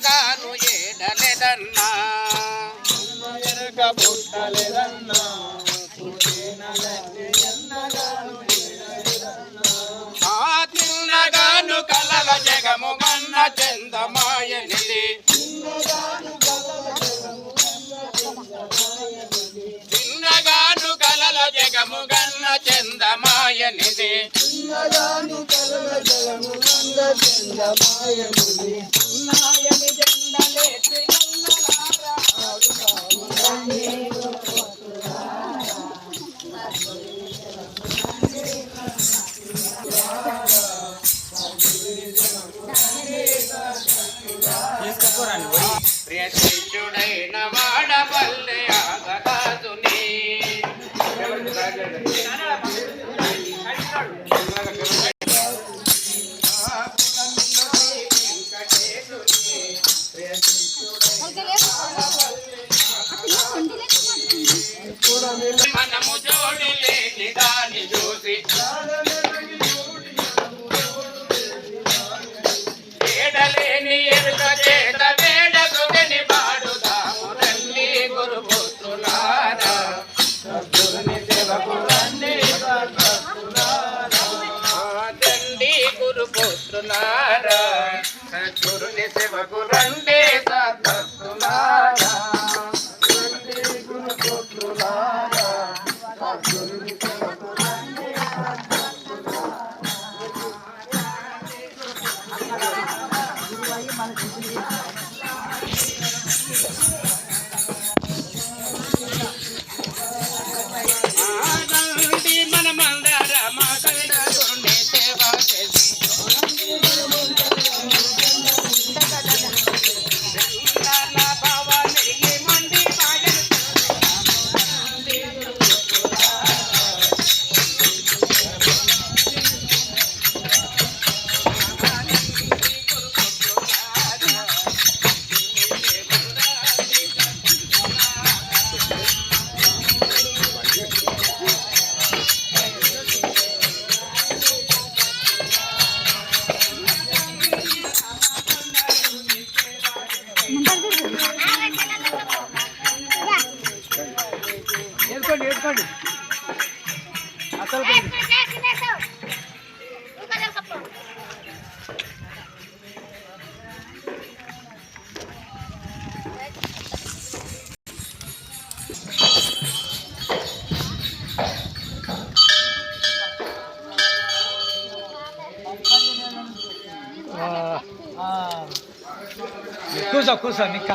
తిన్నగాను ఏడలేదన్నా ఎనక పుట్టలేదన్నా జలము మంద చందమాయనిది నాయని జెండలేసి ప్రియశిష్యుడైన వాడపల్లె ఆగరాజుని చూసి. ఏడలేని ఎరుక చేత వేడగుని పాడుదాము రండి గురుపుత్రులారా. సేవకు రండి తండ్రి గురుపుత్రులారా. సద్గురుని సేవకు రండి సద్భక్తులారా రండి గురుపుత్రులారా. సద్గురుని は。నేర్చుకోండి నేర్చుకోండి అసలు కూర్చో కూర్చో నీకు